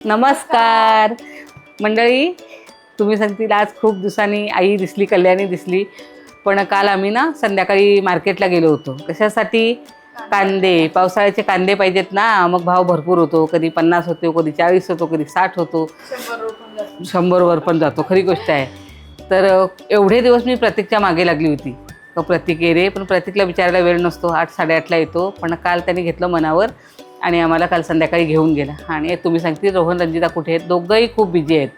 नमस्कार. मंडळी तुम्ही सांगतील आज खूप दिवसांनी आई दिसली कल्याणी दिसली पण काल आम्ही ना संध्याकाळी मार्केटला गेलो होतो. कशासाठी? कांदे. पावसाळ्याचे कांदे पाहिजेत ना. मग भाव भरपूर होतो. कधी पन्नास होतो कधी चाळीस होतो कधी साठ होतो. शंभरवर पण जातो. खरी गोष्ट आहे. तर एवढे दिवस मी प्रतीकच्या मागे लागली होती. प्रतीक ये रे पण प्रतीकला विचारायला वेळ नसतो. आठ साडेआठला येतो. पण काल त्यांनी घेतलं मनावर. आणि आम्हाला काल संध्याकाळी घेऊन गेला. आणि तुम्ही सांगते रोहन रंजिता कुठे आहेत? दोघंही खूप बिझी आहेत.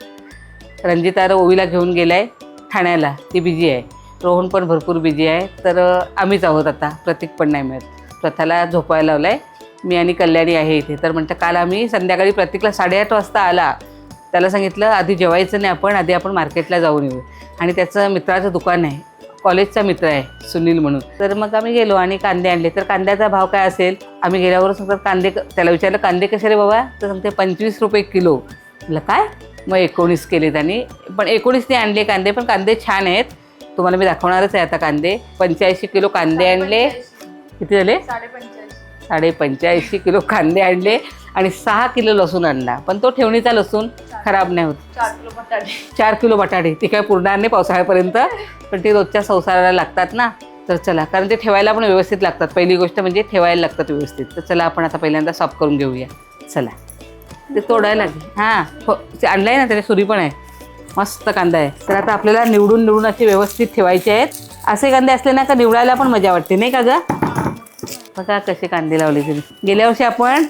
रंजिता ओवीला घेऊन गेलाय ठाण्याला. ती बिझी आहे. रोहन पण भरपूर बिझी आहे. तर आम्हीच आहोत आता. प्रतीक पण नाही मिळत. प्रथाला झोपायला लावलं आहे मी आणि कल्याणी आहे इथे. तर म्हणतं काल आम्ही संध्याकाळी प्रतीकला साडेआठ वाजता आला. त्याला सांगितलं आधी जेवायचं नाही आपण आधी आपण मार्केटला जाऊन येऊ. आणि त्याचं मित्राचं दुकान आहे. कॉलेजचा मित्र आहे सुनील म्हणून. तर मग आम्ही गेलो आणि कांदे आणले. तर कांद्याचा भाव काय असेल? आम्ही गेल्यावर सांगतात कांदे त्याला विचारलं कांदे कसे रे बाबा? तर सांगते पंचवीस रुपये किलो. म्हटलं काय? मग एकोणीस केले त्यांनी पण एकोणीसने आणले कांदे पण कांदे छान आहेत. तुम्हाला मी दाखवणारच आहे आता कांदे. पंच्याऐंशी किलो कांदे आणले. किती झाले? साडे पंच्याऐंशी किलो कांदे आणले. आणि सहा किलो लसूण आणला. पण तो ठेवणीचा लसूण खराब नाही होत. चार किलो बटाटे. ती काय पुरणार नाही पावसाळ्यापर्यंत. पण ती रोजच्या संसाराला लागतात ना. तर चला कारण ते ठेवायला पण व्यवस्थित लागतात. पहिली गोष्ट म्हणजे ठेवायला लागतात व्यवस्थित. तर चला आपण आता पहिल्यांदा सॉफ्ट करून घेऊया. चला. ते तोडायला लागेल. हां हो ते आणलं आहे ना त्याला सुरी पण आहे. मस्त कांदा आहे. तर आता आपल्याला निवडून निवडून असे व्यवस्थित ठेवायचे आहेत. असे कांदे असले ना का निवडायला पण मजा वाटते नाही का ग? बघा कसे कांदे लावले तुम्ही. गेल्या वर्षी आपण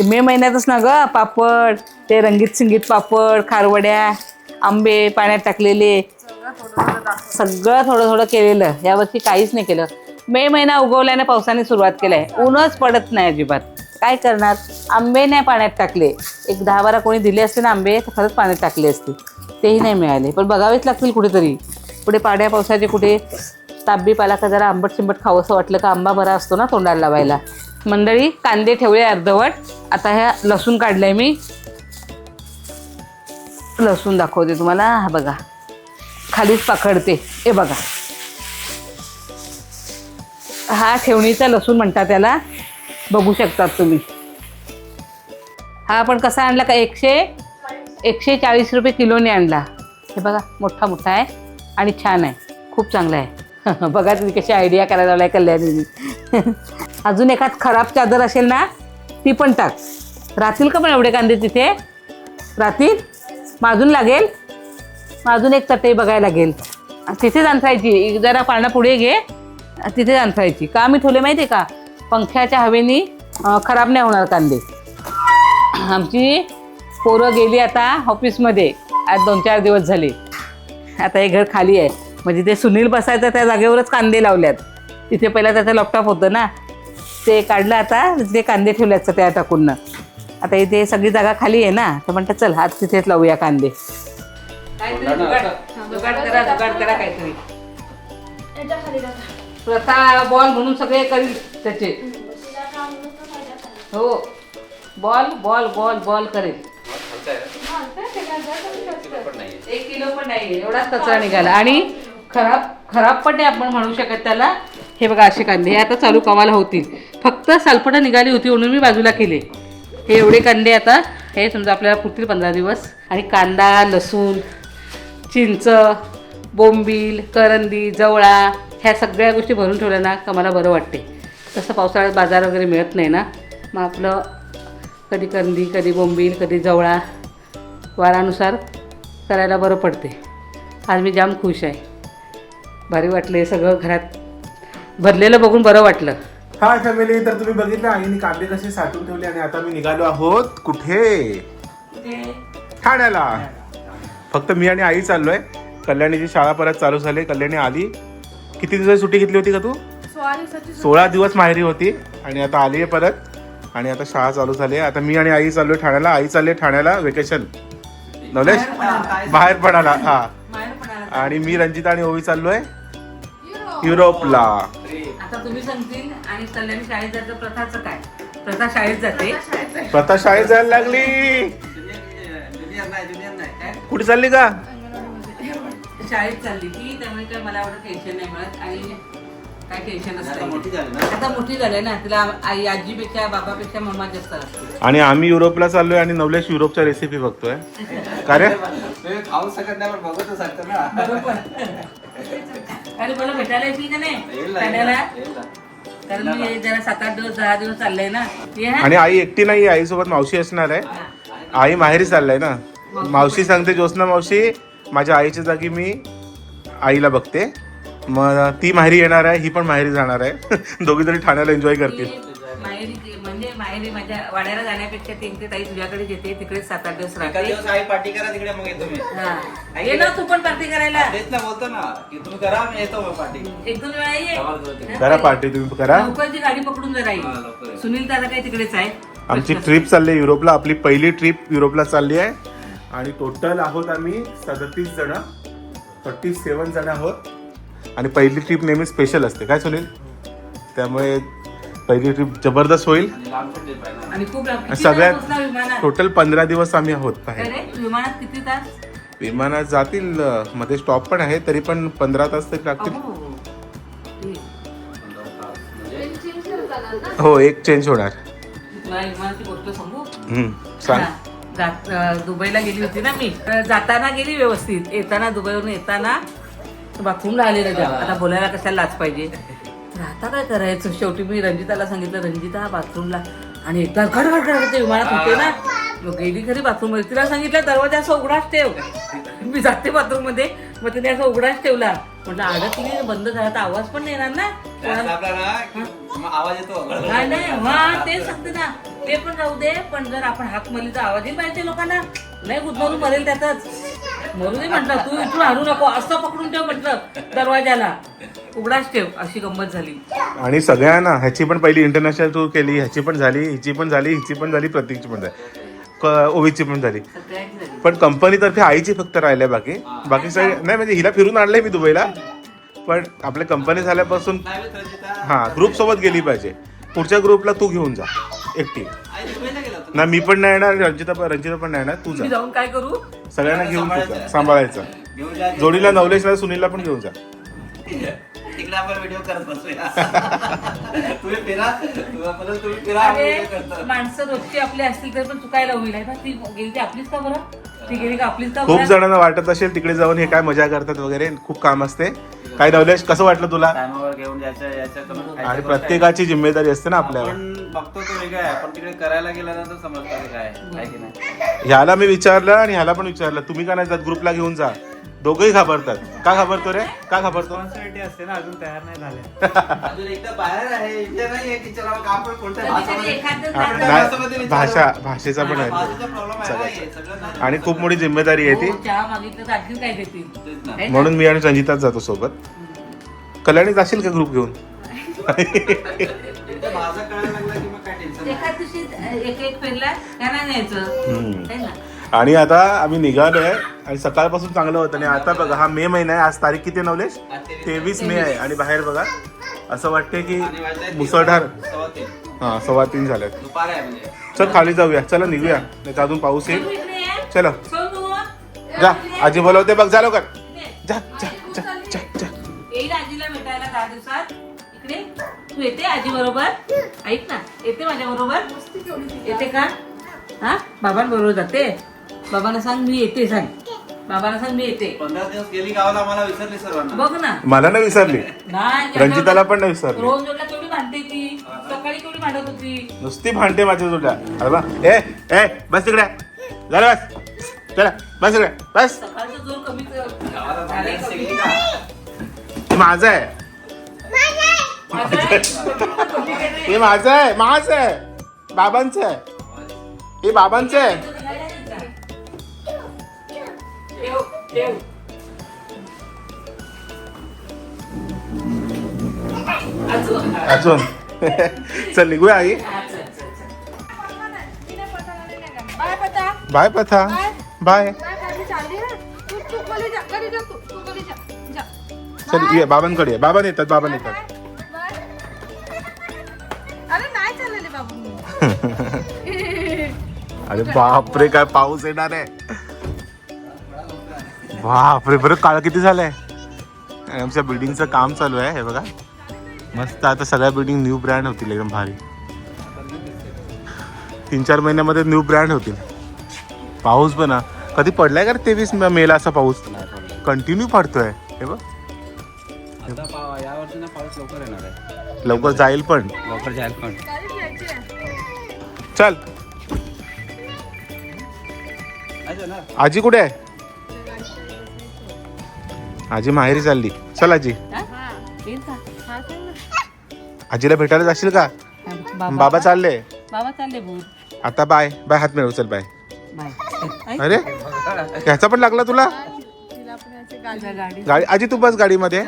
मे महिन्यातच ना ग पापड. ते रंगीत सिंगीत पापड खारवड्या आंबे पाण्यात टाकलेले. सगळं थोडं थोडं केलेलं. यावर्षी काहीच नाही केलं. मे महिना उगवल्याने पावसाने सुरुवात आहे ऊनच पडत नाही अजिबात. काय करणार? आंबे नाही पाण्यात टाकले. एक दहा बारा कोणी दिले असते ना आंबे तर खरंच पाण्यात टाकले असते. तेही नाही मिळाले. पण बघावेच लागतील कुठेतरी. पुढे पाड्या पावसाचे कुठे ताब्बी पाला का जरा आंबट शिंबट खावंसं वाटलं का आंबा बरा असतो ना तोंडाला लावायला. मंडळी कांदे ठेवले अर्धवट. आता ह्या लसूण काढलाय मी. लसूण दाखवते तुम्हाला. हा बघा. खालीच पकडते हे बघा. हा ठेवणीचा लसूण म्हणतात त्याला. बघू शकतात तुम्ही. हा आपण कसा आणला का? एकशे एकशे चाळीस रुपये किलोने आणला. हे बघा मोठा मोठा आहे आणि छान आहे. खूप चांगला आहे. बघा तुम्ही कशी आयडिया करायला लावलाय कल्याणी अजून एखाद खराब चादर असेल ना ती पण टाक. राहतील का पण एवढे कांदे तिथे? राहतील? मग अजून लागेल? मग अजून एक चटई बघायला लागेल. तिथेच अंथरायची जरा पाळणा पुढे घे तिथेच जाणसायची. का मी ठेवले माहिती आहे का? पंख्याच्या हवेनी खराब नाही होणार कांदे. आमची पोरं गेली आता ऑफिसमध्ये आज दोन चार दिवस झाले. आता हे घर खाली आहे. म्हणजे ते सुनील बसायचं त्या जागेवरच कांदे लावल्यात. तिथे पहिला त्याचं लॅपटॉप होतं ना. ते काढलं आता ते कांदे ठेवल्यात त्या टाकून. आता इथे सगळी जागा खाली आहे ना. तर म्हणतात चल आज तिथेच लावूया कांदे. प्रथा बॉल म्हणून सगळे करील त्याचे. हो. बॉल बॉल बॉल बॉल करेल. एक किलो पण नाही एवढाच कचरा निघाला. आणि खराब खराब पण नाही आपण म्हणू शकत त्याला. हे बघा असे कांदे हे आता चालू कामाला होतील. फक्त सालपटं निघाली होती म्हणून मी बाजूला केले. हे एवढे कांदे आता हे समजा आपल्याला पुरतील पंधरा दिवस. आणि कांदा लसूण चिंच बोंबील करंदी जवळा ह्या सगळ्या गोष्टी भरून ठेवल्या ना का मला बरं वाटते. तसं पावसाळ्यात बाजार वगैरे मिळत नाही ना. मग आपलं कधी करंदी कधी बोंबील कधी जवळा वारानुसार करायला बरं पडते. आज मी जाम खुश आहे. भारी वाटलं हे सगळं घरात. भरलेलं बघून बरं वाटलं. हाय फॅमिली तर तुम्ही बघितलं आईने कांदे कसे साठवून ठेवले आणि आता मी निघालो आहोत कुठे? ठाण्याला. फक्त मी आणि आई चाललोय. कल्याणीची शाळा परत चालू झाली कल्याणी आली. किती दिवस सुट्टी घेतली होती का तू? सोळा दिवस माहेरी होती आणि आता आली आहे परत. आणि आता शाळा चालू झाली आहे. आता मी आणि आई चाललोय ठाण्याला आई चालली आहे ठाण्याला वेकेशन नवलेश? बाहेर पडायला हा. आणि मी रंजिता आणि ओवी चाललोय युरोपला. आता तुम्ही सांगतील आणि कल्याणी शाळेत जायचं प्रथाचं काय? प्रथा शाळेत जाते. प्रथा शाळेत जायला लागली. कुठे चालली का शाळेत चालली ती त्यामुळे काय मला एवढं टेन्शन नाही मिळत. आणि काय टेन्शन आता मोठी झाली ना? आता मोठी झाली ना तिला आई आजीपेक्षा बाबापेक्षा मम्मा जास्त असते. आणि आम्ही युरोपला चाललोय आणि नवलेश युरोपच्या रेसिपी बघतोय. का रे तुम्ही खाऊ शकत नाही पण बघू तर शकता ना. अरे मला भेटायला येतील का नाही? येईल ना, ठाण्याला येईल ना. कारण मी जरा सात आठ दिवस दहा दिवस चाललंय ना. ये. आणि आई एकटी नाही आई सोबत मावशी असणार आहे. आई माहेरी चाललाय ना. मावशी सांगते ज्योत्ना मावशी माझ्या आईच्या जागी मी आईला बघते. मग ती माहेरी येणार आहे ही पण माहेरी जाणार आहे. दोघी जणी ठाण्याला एन्जॉय करतील. माहेरी म्हणजे माहेरी माझ्या वाड्याला जाण्यापेक्षा ती ते ताई तुझ्याकडे येते तिकडे सात आठ दिवस एका राहते दिवस आई पार्टी करा तिकडे मग येतो मी. हा. ये ना तू पण पार्टी करायला. तेच ना बोलतो ना की तुम्ही करा मी येतो मग पार्टी एक दोन वेळा ये. आवाज बोलते. करा पार्टी तुम्ही करा. लवकरची गाडी पकडून जरा हा, ये लवकर ये. सुनील दादा काही तिकडेच आहे? आमची ट्रिप चालली आहे युरोपला. आपली पहिली ट्रिप युरोपला चालली आहे. आणि टोटल आहोत आम्ही सदतीस जण. थर्टी सेवन जण आहोत. आणि पहिली ट्रिप नेहमी स्पेशल असते. काय सुनील? त्यामुळे पहिली ट्रिप जबरदस्त होईल. आणि आहे खूप लांब- तास सगळ्यात बसला विमानात? टोटल पंधरा दिवस आम्ही आहोत अरे विमानात किती तास? विमानात जातील अ, मध्ये स्टॉप पण आहे तरी पण पंधरा तास तरी लागतील. अहो. ठीक. हो एक चेंज होणार. तुला विमानाची गोष्ट सांगू? हम्म, सांग. हा. जात- अं, दुबईला गेली होती ना मी. तर जाताना गेली व्यवस्थित. येताना दुबईवरून येताना बाथरूमला आले रजा आता बोलायला कशाला लाच पाहिजे? तर आता काय करायचं? शेवटी मी रंजिताला सांगितलं रंजिता बाथरूमला. आणि एकदा गडगड गडगड ते विमानात होते ना? मग गेली खरी बाथरूममध्ये. तिला सांगितलं दरवाजा असं उघडाच ठेव. मी जाते बाथरूममध्ये. मग तिने असं उघडाच ठेवला. म्हटलं आडत तिने बंद झाला तर आवाज पण नाही येणार ना? जास्त आपला ना की मग आवाज येतो. नाही नाही हा तेच सांगते ना. ते पण राहू दे पण जर आपण हाक मारली तर आवाजही पाहिजे लोकांना नाही गुदमरून मरेल त्यातच. मरू दे म्हटलं तू इथून हरू नको असं पकडून ठेव म्हटलं दरवाजाला उघडाच ठेव अशी गंमत झाली. आणि सगळ्यांना ह्याची पण पहिली इंटरनॅशनल टूर केली ह्याची पण झाली हिची पण झाली हिची पण झाली प्रतीकची पण झाली. ओवीची पण झाली. पण कंपनीतर्फे आईची फक्त राहिल्या बाकी. बाकी सगळे नाही म्हणजे हिला फिरून आणलंय मी दुबईला. पण आपल्या कंपनी झाल्यापासून. हा ग्रुप सोबत गेली पाहिजे. पुढच्या ग्रुपला तू घेऊन जा. एकटी. ना मी पण नाही येणार रंजिता पण रंजिता पण नाही येणार. तू जा. जाऊन काय करू? सगळ्यांना घेऊन सांभाळायचं. जोडीला नवलेशला सुनीलला पण घेऊन जा. तिकडे आपण व्हिडिओ करत बसूया. तुम्ही फिरा. परत तुम्ही फिरा आपण अरे video करतो. माणसं रोजची आपली असतील तरी पण चुकायला होईल आहे ना ती गेली ती आपलीच का बरं? ती गेली का आपलीच का खूप बरं? जणांना वाटत असेल तिकडे जाऊन हे काय मजा करतात वगैरे. खूप काम असते. काय नवलेश कसं वाटलं तुला? टायमावर घेऊन जायचं याचं करून खायचं आणि प्रत्येकाची जिम्मेदारी असते ना आपल्यावर. आपण बघतो तो वेगळा आहे. पण तिकडे करायला गेल्यानंतर समजतं ते काय आहे, आहे की नाही. ह्याला मी विचारलं आणि ह्याला पण विचारलं. तुम्ही का नाही जात? ग्रुपला घेऊन जा. दोघंही घाबरतात का घाबरतो रे का घाबरतो असते ना अजून तयार नाही झाले अजून एकदा बाहेर आहे इथे नाही आहे टीचर आपण कोणत्या कधी कधी भाषेमध्ये एखादं हा, जातं. भाषेमध्ये नाही, विचारू. भाषा भाषेचा पण भाषेचा आहे प्रॉब्लेम आहे ना हे, सगळं नाही. आणि खूप मोठी जिम्मेदारी आहे ती हो, चहा मागितलं तर आणखी काय देतील तेच ना. ना? म्हणून मी आणि रंजिताच जातो सोबत कल्याणी जाशील का ग्रुप घेऊन एकदा भाषा कळायला लागला की मग काय टेन्शन नाही. एखाद दिवशी एक एक फेरला त्यांना न्यायचं हम्म. है ना आणि आता आम्ही निघालोय आणि सकाळपासून चांगलं होतं. आणि आता बघा हा मे महिना आहे. आज तारीख किती आहे, नवलेश? तेवीस. मे आहे. आणि बाहेर बघा असं वाटतंय की मुसळधार. सव्वा तीन. हा सव्वा तीन झाल्यात आहे म्हणजे. चल खाली जाऊया. चला निघूया. नाही तर अजून पाऊस येईल. चलो. जा. आजी बोलवते बघ जा लवकर. जा जा जा जा जा. येईल आजीला भेटायला दहा दिवसात. इकडे. तू येते आजी बरोबर? ऐक ना. येते माझ्या बरोबर? येते का? हा? बाबांबरोबर जाते? बाबांना सांग मी येते सांग. बाबांना सांग मी येते. पंधरा दिवस गेली गावाला मला विसरली सर्वांना. बघ ना. मला नाही विसरली. नाही रंजिताला पण नाही विसरली. रोज जोडला केवढी भांडते ती. सकाळी केवढी भांडत होती. नुसती भांडते माझ्या जोड्या अरे बा ए ए बस तिकडे झालं बस. चला बस तिकडे बस. सकाळचा जोर कमी गावाला झाले भांडायला कमी. शिकली का? माझं आहे. हे माझं आहे. माझं आहे. बाबांचं आहे. हे बाबांचं आहे. ठेव, अजून. अजून चल निघूया आई. बाय पता बाय. पथा बाय बाय खाली चालली ना तू तू जा जा तू तू जा जा चल ये बाबांकडे ये. बाबा येतात बाबा येतात. बाय अरे नाही चाललेले बाबू अरे बापरे काय पाऊस येणार आहे. बापरे बरं काळ किती झालंय? आमच्या बिल्डिंगचं काम चालू आहे हे बघा. मस्त आता सगळ्या बिल्डिंग न्यू ब्रँड होतील एकदम भारी. तीन चार महिन्यामध्ये न्यू ब्रँड होतील. पाऊस पण हा. कधी पडलाय का रे तेवीस मेला असा पाऊस? कंटिन्यू पडतोय हे बघ. आता पाव या वर्षी ना पाऊस लवकर येणार आहे. लवकर जाईल पण. लवकर जाईल पण. चल. आजी कुठे आहे? आजी माहेरी चालली. चल आजी. आजीला भेटायला जाशील का? बाबा चालले. बाबा चालले आता बाय. बाय हात मिळव चल बाय. बाय. अरे ह्याचा पण लागला तुला? गाडी आजी तू बस गाडीमध्ये.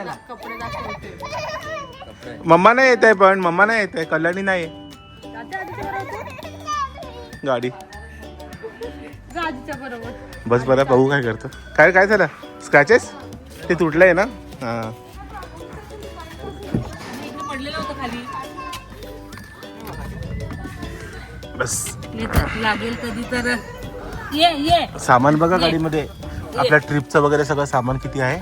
मम्मा नाही येत आहे पण मम्मा नाही येत आहे कल्याणी नाही गाडी. बस बरं बघू काय करतो. काय काय झालं? स्क्रॅचेस ते तुटलंय ना? हा. बस. लागेल कधी तर ये ये सामान बघा गाडीमध्ये. आपल्या ट्रिपचं वगैरे सगळं सामान किती आहे?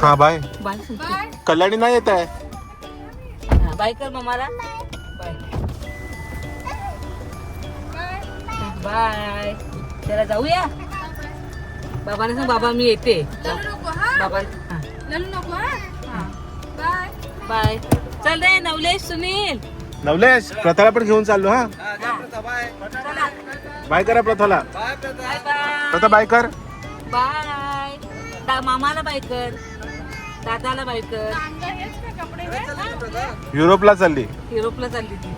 हा बाय. कल्याणी नाही येत आहे? बाय कर मम्माला. बाय त्याला जाऊया. बाबाने सांग बाबा मी येते. हा? बाबा बाय बाय चल रे नवलेश सुनील. नवलेश प्रथाला पण घेऊन चाललो हा? बाय करा प्रथाला. बाय प्रथा बाय कर. बाय मामाला बाय कर. दादाला बाय कर. हे? युरोपला चालली. युरोपला चालली ती.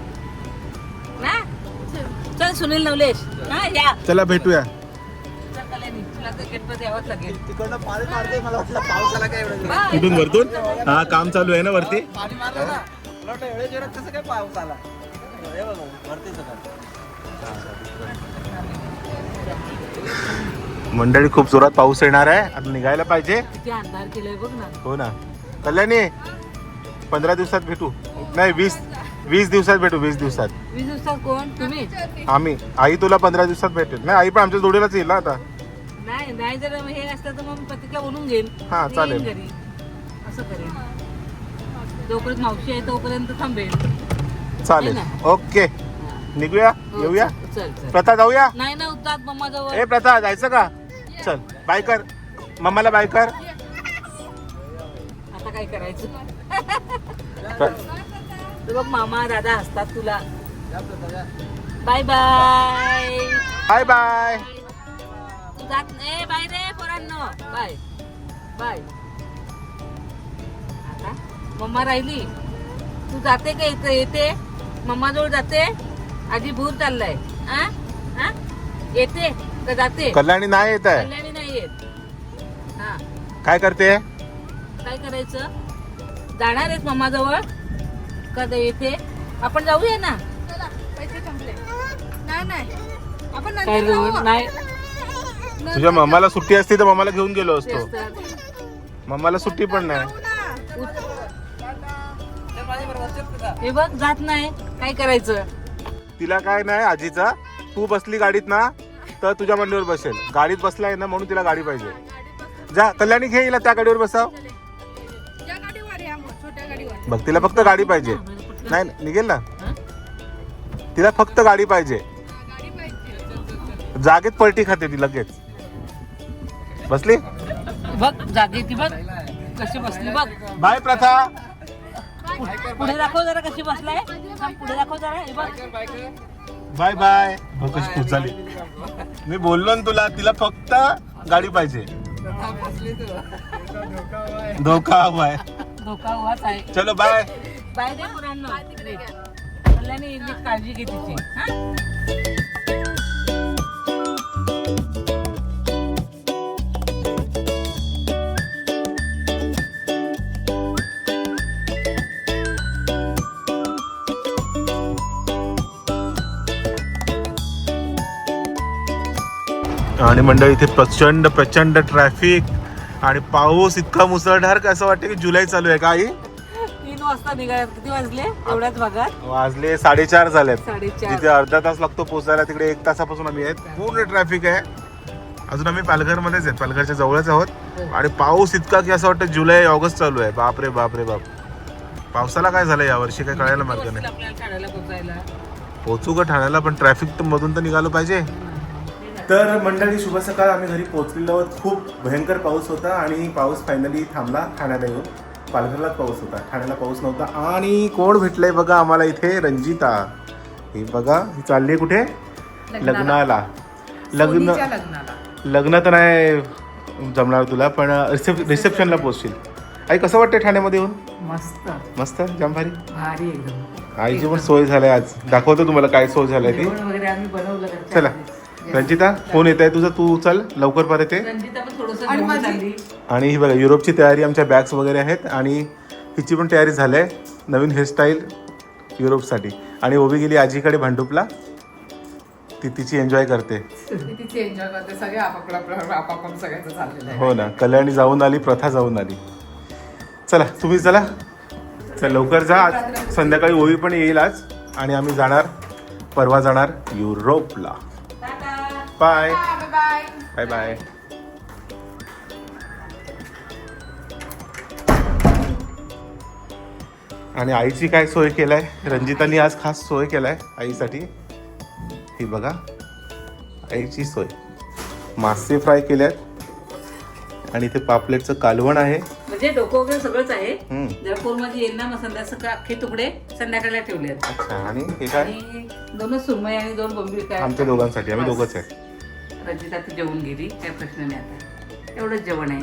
चल सुनील नवलेश. हा या. चला भेटूया. चल कल्याणी तुला तर गेटमध्ये यावंच लागेल. तिकडनं पाणी मारते मला वाटलं पाऊस आला काय एवढं बाय. कुठून वरतून? हा काम चालू आहे ना वरती? पाणी मारलं ना. मला वाटलं एवढ्या जोरात कसं काय पाऊस आला? हे बघा वरतीच होता मंडळी खूप जोरात पाऊस येणार आहे. आता निघायला पाहिजे. किती अंधार केलंय बघ ना. हो ना. कल्याणी पंधरा दिवसात भेटू. नाही वीस वीस दिवसात भेटू वीस दिवसात. वीस दिवसात कोण? तुम्ही? आम्ही. आई तुला पंधरा दिवसात भेटेल. नाही आई पण आमच्या जोडीलाच येईल ना आता. नाही नाही जर हे असतं तर मग पत्रिका बनवून घेईन. हा, मी चालेल. येईन घरी. असं करेन. जोपर्यंत मावशी आहे तोपर्यंत थांबेल चालेल. है ओके. निघूया? हो, येऊया? चल. प्रथा जाऊया? नाही ना उतात मम्मा जवळ ए प्रथा जायचं का? चल बाय कर. मम्माला बाय कर. आता काय करायचं? प्र- ते बघ मामा दादा हसतात तुला. Bye bye. Bye bye. तू जात ए बाय रे पोरांनो. बाय. बाय. आता मम्मा राहिली. तू जाते का इथे? येते? मम्मा जवळ जाते? आधी भूर चाललाय. आ? आ? येते का जाते? कल्याणी नाही येत आहे. कल्याणी नाही येत. हा. काय करते? काय करायचं? जाणार आहेस मम्मा जवळ कधी येते? आपण जाऊया ना. नाही. नाही आपण नंतर काय जाऊ. रे, नाही. नंतर तुझ्या मम्माला सुट्टी असती तर मम्माला घेऊन गेलो असतो. मम्माला सुट्टी पण नाही. ना. हे बघ जात नाही. काय करायचं? तिला काय नाही आजीचा. तू बसली गाडीत ना तर तुझ्या मांडीवर बसेल. गाडीत बसलाय ना म्हणून तिला गाडी पाहिजे. जा कल्याणी घे हिला त्या गाडीवर बसाव. या गाडीवर या मग छोट्या गाडीवर. बघ तिला फक्त गाडी पाहिजे. नाही निघेल ना. तिला फक्त गाडी पाहिजे. जागेत पलटी खाते ती लगेच. बसली? बघ जागे ती बघ. कशी बसली बघ. बाय प्रथा. पुढे दाखव जरा कशी बसलाय. थांब, पुढे दाखव जरा. हे बघ. Bye bye. कशी खुश झाली. मी बोललो ना तुला तिला फक्त गाडी पाहिजे. धोका हवाय धोका उभाच आहे. चलो बाय. बाय दे पुरांनो. कल्याणी नीट काळजी घे तिची. हा? आणि मंडळी इथे प्रचंड प्रचंड ट्रॅफिक आणि पाऊस इतका मुसळधार का असं वाटतं की जुलै चालू आहे काही तीन वाजता निघायला किती वाजले? एवढ्याच भागात? वाजले साडेचार झालेत. साडेचार. तिथे अर्धा तास लागतो पोचायला तिकडे एक तासापासून आम्ही आहेत. पूर्ण ट्रॅफिक आहे. अजून आम्ही पालघरमध्येच आहेत. पालघरच्या जवळच आहोत. आणि पाऊस इतका की असं वाटतं जुलै ऑगस्ट चालू आहे. बाप रे बाप पावसाला काय झालं यावर्षी? काय कळायला मार्ग नाही. आपल्याला ठाण्याला पोचायला पोचू का ठाण्याला? पण ट्रॅफिक मधून तर निघालं पाहिजे. तर मंडळी शुभ सकाळ. आम्ही घरी पोहोचलेलो आहोत. खूप भयंकर पाऊस होता आणि पाऊस फायनली थांबला ठाण्याला येऊन. पालघरलाच पाऊस होता. ठाण्याला पाऊस नव्हता. आणि कोण भेटलंय बघा आम्हाला इथे? रंजिता. ही बघा ही चालली आहे कुठे? लग्नाला. लग्न लग्न तर नाही जमणार तुला पण रिसेप रिसेप्शनला. पोचशील आई कसं वाटतं ठाण्यामध्ये येऊन? मस्त. मस्त? जाम भारी? भारी आईची पण सोय झाली आज. दाखवतो तुम्हाला काय सोय झाली ती. चला. रंजिता फोन येत आहे तुझा. तू चल लवकर परत ये. रंजिता पण थोडस जेवण चालली. आणि ही बघा युरोपची तयारी आमच्या बॅग्स वगैरे आहेत आणि हिची पण तयारी झाली आहे नवीन हेअरस्टाईल युरोपसाठी. आणि ओबी गेली आजीकडे भांडुपला. ती तिची एन्जॉय करते. हो ना कल्याणी जाऊन आली प्रथा जाऊन आली. चला तुम्ही चला. चल लवकर जा. आज संध्याकाळी ओवी पण येईल आज. आणि आम्ही जाणार परवा जाणार युरोपला. बाय बाय बाय बाय आणि आईची काय सोय केलाय? रंजितानी आज खास सोय केलाय आईसाठी. ही बघा. आईची सोय. मासे फ्राय केल्यात. आणि इथे पापलेटचं कालवण आहे. म्हणजे डोकं वगैरे सगळंच आहे. हम्म. जर येईल ना मग संध्याकाळ अख्खे तुकडे संध्याकाळला ठेवले आहेत अच्छा. आणि हे काय? आणि दोनच सुरमई आणि दोन बोंबील काय? आमच्या दोघांसाठी. आम्ही दोघंच आहे. रंजिता ती जेवून गेली काय प्रश्न नाही आता. एवढंच जेवण आहे.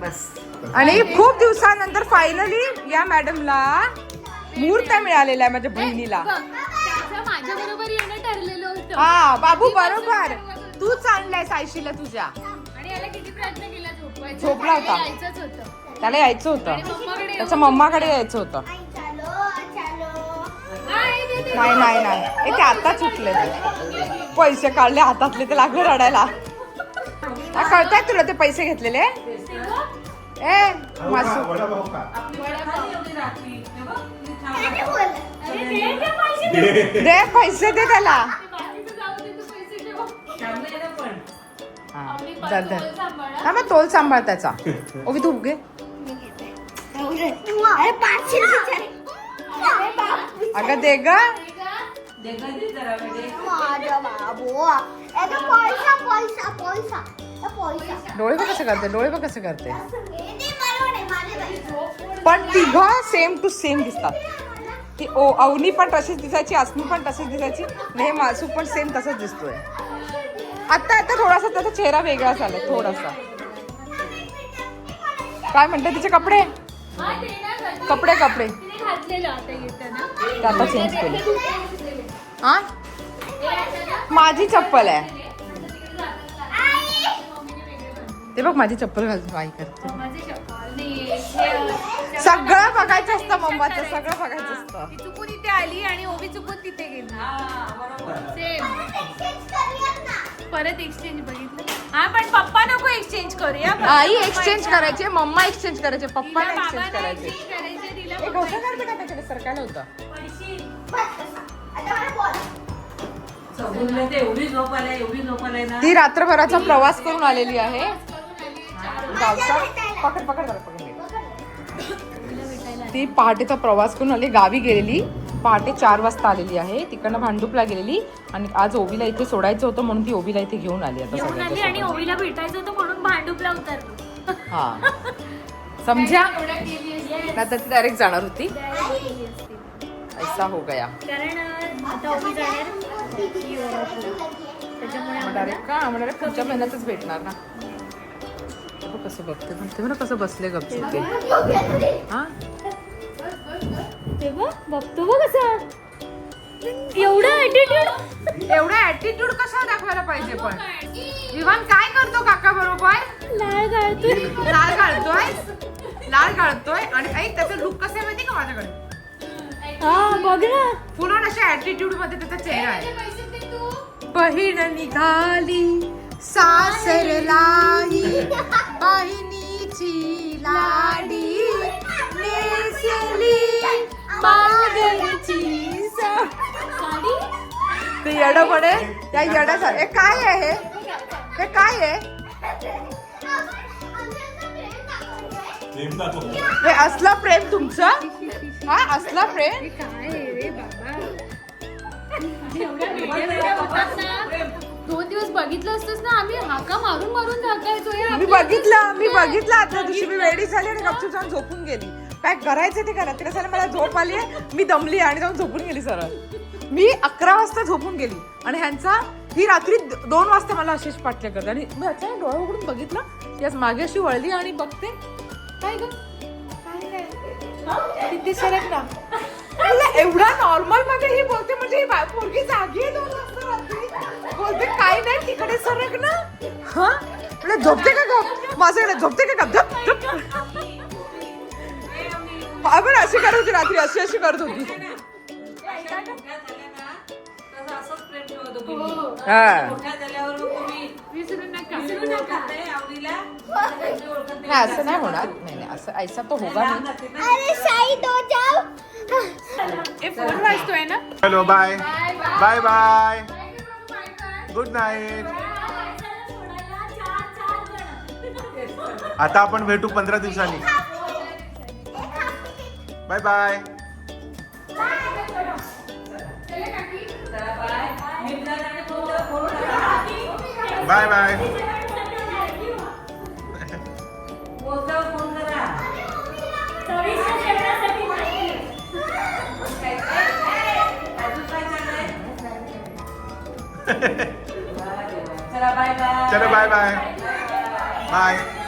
बस. आणि खूप दिवसानंतर फायनली या मॅडमला मुहूर्त मिळालेला आहे माझ्या बहिणीला. माझ्या बरोबर येणं ठरलेलं होतं. हा बाबू बरोबर. तूच आणलाय सायशीला तुझ्या. आणि याला किती प्रयत्न केला झोपवायचा. झोपला होता. त्याला यायचं होतं. त्याच्या मम्माकडे यायचं होतं. नाही. नाही नाही ते आता चुकले पैसे काढले हातातले ते लागले रडायला हा, कळताय तुला ते पैसे घेतलेले ए मासू दे, पैसे. दे पैसे दे त्याला. हा. हा मग तोल सांभाळ त्याचा ओवी तू घे अगं दे ग डोळे बघ कसं करते? डोळे बघ कसं करते? पण तिघा सेम टू सेम दिसतात. ती ओ अवनी पण तशीच दिसायची अस्मी पण तशीच दिसायची आणि हे मासू पण सेम तसंच दिसतोय. आता आता थोडासा त्याचा चेहरा वेगळा झाला थोडासा. काय म्हणते तिचे कपडे? कपडे कपडे. घातलेलं आता येताना. ते आता चेंज केले. हा? हे माझी चप्पल आहे. ते बघ माझी चप्पल घालतो आई करते. माझे शॉल नाही हे- सगळं बघायचं असतं मम्माचं सगळं बघायचं असतं. ती चुकून इथे आली आणि ओबी चुकून तिथे गेली. सेम परत एक्सचेंज बघितलं? हा पण पप्पा नको एक्सचेंज करूया. आई एक्सचेंज करायचे मम्मा एक्सचेंज करायचे पप्पा एक्सचेंज करायचे. का त्याच्याकडे सरकायला होतं. ते एवढी झोप आलाय एवढी झोप आलाय ना. ती रात्रभराचा प्रवास करून आलेली आहे. गावचा पकड पकड जरा पकड. घे. ती पहाटेचा प्रवास करून आली गावी गेलेली. पहाटे चार वाजता आलेली आहे. तिकडनं भांडुपला गेलेली. आणि आज ओवीला इथे सोडायचं होतं म्हणून ती ओवीला इथे घेऊन आली आता घेऊन आली आणि सगळ्यांच्या ओवीला भेटायचं होतं म्हणून भांडुपला उतरलो. हा. असती. आता ती डायरेक्ट जाणार होती. ऐसा हो गया. डायरेक्ट का आम्हाला direct पुढच्या महिन्यातच भेटणार ना. कसं बघते. पण कसं बसले गपचूप ते. हा? ते बघ बघतो बघ कसं एवढा ऍटिट्यूड एवढा ऍटिट्यूड कसा दाखवायला पाहिजे पण? विवान काय करतो काका बरोबर? लाळ काढतोय लाल काढतोय लाल काढतोय आणि ऐक त्याचं लुक कसं आहे माहिती का माझ्याकडे? हा बघ ना. फुल अशा ऍटिट्यूडमध्ये त्याचा चेहरा आहे. पैसे दे तू? बहीण निघाली सासरलाही बहिणीची लाडी नेसली मागरची सा- साडी? ते येडं पडे. त्या येड्याचा हे काय आहे हे? हे काय आहे? हे असला प्रेम तुमचा? हा असला प्रेम? काय रे बाबा. दोन दिवस बघितलं असतंस ना आम्ही हाका मारून मारून झाकायचो. मी बघितलं मी बघितलं आदल्या दिवशी मी वेडी झाली आणि गपचूप जाऊन झोपून गेली. काय करायचं ते करा तिला झालं मला झोप आली मी दमली आणि जाऊन झोपून गेली सरळ. मी अकरा वाजता झोपून गेली आणि ह्यांचा ही रात्री द- दोन वाजता मला अशीच पाठल्या करते. आणि मी अचानक डोळा उघडून बघितलं ती आज मागे अशी वळली आणि बघते काय ग? सरक ना. एवढा नॉर्मलमध्ये ही बोलते म्हणजे ही पोरगी जागी आहे दोन वाजता रात्री. बोलते काय नाही तिकडे सरक ना. हा? म्हणजे झोपते का गप माझ्याकडे झोपते का गप धप धप. आपण अशी करत होती रात्री अशी अशी करत होती. हा. विसरू नका. नाही असं नाही होणार. नाही नाही असं ऐसा तो होगा नाही अरे शाही हो जाओ. ए फोन वाजतोय ना? Hello bye bye bye good night आता आपण भेटू पंधरा दिवसांनी. Bye bye bye bye. चलो बाय बाय. बाय.